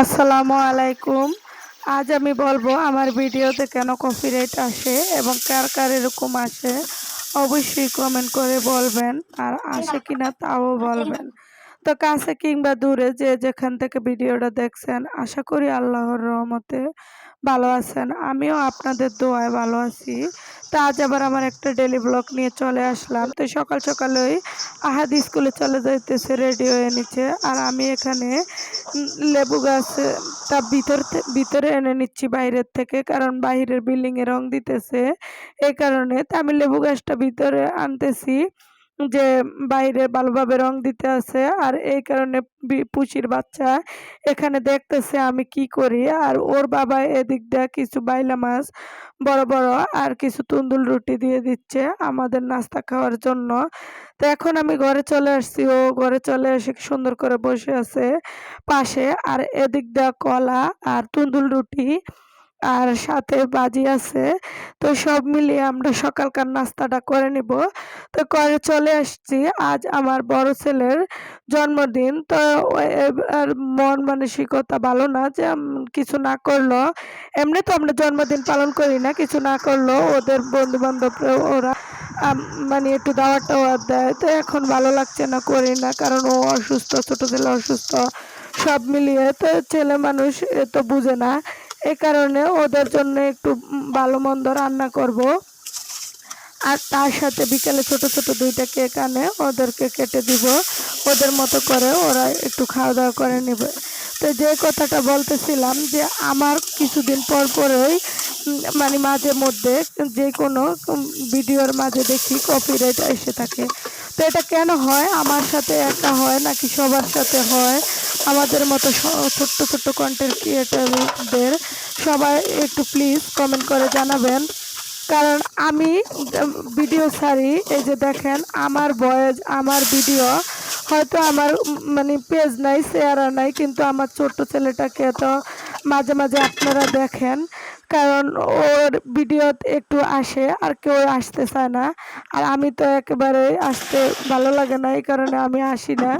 আসসালামু আলাইকুম। আজ আমি বলব আমার ভিডিওতে কেন কপিরাইট আসে এবং কার কার এরকম আসে, অবশ্যই কমেন্ট করে বলবেন। আর আসে কিনা তাও বলবেন। তো কাছে কিংবা দূরে যে যেখান থেকে ভিডিওটা দেখছেন, আশা করি আল্লাহর রহমতে ভালো আছেন। আমিও আপনাদের দোয়ায় ভালো আছি। তো আজ আবার আমার একটা ডেলি ব্লগ নিয়ে চলে আসলাম। তো সকাল সকালেই আহাদ স্কুলে চলে যাইতেছে রেডি হয়ে নিচ্ছে। আর আমি এখানে লেবু গাছ, তা ভিতর ভিতরে এনে নিচ্ছি বাইরের থেকে, কারণ বাইরের বিল্ডিং এ রং দিতেছে। এই কারণে তা আমি লেবু গাছটা ভিতরে আনতেছি। যে বাইরে ভালোভাবে রং দিতে আছে আর এই কারণে পুচির বাচ্চা এখানে দেখতেছে আমি কি করি। আর ওর বাবা এদিক দিয়ে কিছু বাইলা মাছ, বড় বড় আর কিছু তুন্দুল রুটি দিয়ে দিচ্ছে আমাদের নাস্তা খাওয়ার জন্য। তো এখন আমি ঘরে চলে আসছি। ও ঘরে চলে এসে সুন্দর করে বসে আছে পাশে। আর এদিক দিয়ে কলা আর তুন্দুল রুটি আর সাথে বাজি আছে। তো সব মিলিয়ে আমরা সকালকার নাস্তাটা করে নিব। তো করে চলে আসছি। আজ আমার বড় ছেলের জন্মদিন। তো এবার মন মানসিকতা ভালো না যে কিছু না করল। এমনি তো আমরা জন্মদিন পালন করি না, কিছু না করল। ওদের বন্ধু বান্ধব ওরা মানে একটু দাওয়াত টাওয়াত দেয়। তো এখন ভালো লাগছে না, করি না। কারণ ও অসুস্থ ছোট ছেলে অসুস্থ, সব মিলিয়ে। তো ছেলে মানুষ এ তো বুঝে না। এই কারণে ওদের জন্য একটু ভালো মন্দ রান্না করব। আর তার সাথে বিকেলে ছোট ছোট দুইটা কেক আনে, ওদেরকে কেটে দিব। ওদের মতো করে ওরা একটু খাওয়া দাওয়া করে নেবে। তো যে কথাটা বলতেছিলাম যে আমার কিছুদিন পর পরেই মানে মাঝে মধ্যে যে কোনো ভিডিওর মাঝে দেখি কপিরাইট এসে থাকে। তো এটা কেন হয়? আমার সাথে একা হয় নাকি সবার সাথে হয়? আমাদের মতো ছোট্ট ছোট্ট কন্টেন্ট ক্রিয়েটারদের সবাই একটু প্লিজ কমেন্ট করে জানাবেন। কারণ আমি ভিডিও ছাড়ি। এই যে দেখেন, আমার বয়েস আমার ভিডিও হয়তো আমার মানে পেজ নাই শেয়ার নাই, কিন্তু আমার ছোট্ট ছেলেটাকে তো মাঝে মাঝে আপনারা দেখেন। কারণ ওর ভিডিও একটু আসে আর কেউ আসতে চায় না। আর আমি তো একেবারে আসতে ভালো লাগে না, এই কারণে আমি আসি না।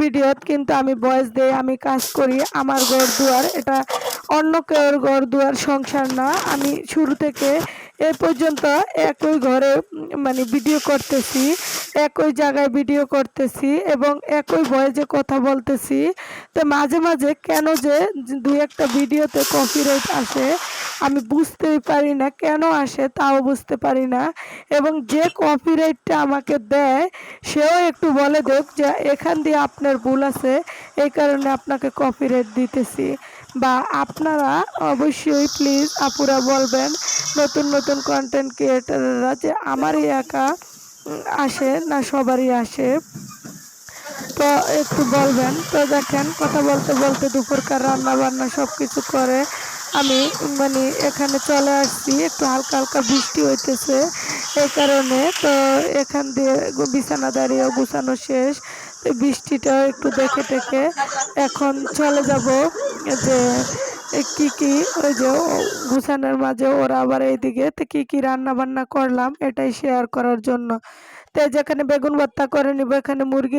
ভিডিওত কিন্তু আমি বয়স দেই, আমি কাজ করি, আমার ঘর দুয়ার এটা অন্য কেউর ঘর দুয়ার সংসার না। আমি শুরু থেকে এ পর্যন্ত একই ঘরে মানে ভিডিও করতেছি, একই জায়গায় ভিডিও করতেছি এবং একই ভয়েসে কথা বলতেছি। তো মাঝে মাঝে কেন যে দুই একটা ভিডিওতে কপিরাইট আসে আমি বুঝতেই পারি না কেন আসে তাও বুঝতে পারি না। এবং যে কপিরাইটটা আমাকে দেয়, সেও একটু বলে দেখ যে এখান দিয়ে আপনার ভুল আছে, এই কারণে আপনাকে কপিরাইট দিতেছি। বা আপনারা অবশ্যই প্লিজ আপুরা বলবেন, নতুন নতুন কন্টেন্ট ক্রিয়েটাররা যে আমারই একা আসে না সবারই আসে। তো একটু বলবেন, তো দেখেন কথা বলতে বলতে দুপুরকার রান্না বান্না সব কিছু করে। আমি মানে এখানে চলে আসছি, একটু হালকা হালকা বৃষ্টি হইতেছে এই কারণে। তো এখান দিয়ে বিছানা দাঁড়িয়ে গুছানো শেষ। বৃষ্টিটা একটু দেখে টেকে। এখন চলে যাব যে কি কি ওই যে গুছানোর মাঝে ওরা আবার এইদিকে তো কী কী রান্না বান্না করলাম এটাই শেয়ার করার জন্য। তো যেখানে বেগুন ভর্তা করে নিব, এখানে মুরগি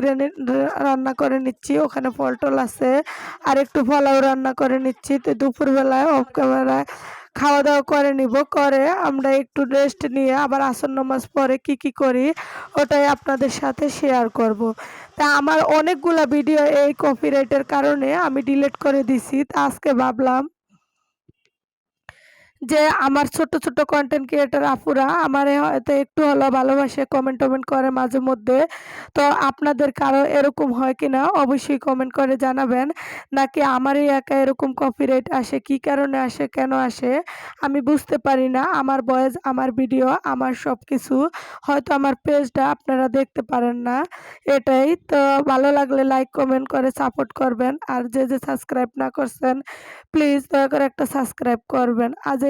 রান্না করে নিচ্ছি, ওখানে পটল আছে। আর একটু ফলাও রান্না করে নিচ্ছি। তো দুপুরবেলায়, অফ ক্যামেরায় খাওয়া দাওয়া করে নিব, করে আমরা একটু রেস্ট নিয়ে আবার আসন নামাজ পরে কি কি করি ওটাই আপনাদের সাথে শেয়ার করব। তা আমার অনেকগুলো ভিডিও এই কপিরাইটের কারণে আমি ডিলিট করে দিছি, তা আজকে ভাবলাম যে আমার ছোট ছোট কন্টেন্ট ক্রিয়েটার আপুরা আমারে হয়তো একটু হলেও ভালোবাসে কমেন্ট টমেন্ট করে মাঝে মধ্যে। তো আপনাদের কারও এরকম হয় কিনা অবশ্যই কমেন্ট করে জানাবেন। নাকি আমারই একা এরকম কপিরাইট আসে? কি কারণে আসে? কেন আসে? আমি বুঝতে পারি না। আমার বয়েস, আমার ভিডিও আমার সব কিছু হয়তো আমার পেজটা আপনারা দেখতে পারেন না। এটাই। তো ভালো লাগলে লাইক কমেন্ট করে সাপোর্ট করবেন। আর যে যে সাবস্ক্রাইব না করছেন প্লিজ দয়া করে একটা সাবস্ক্রাইব করবেন। আজ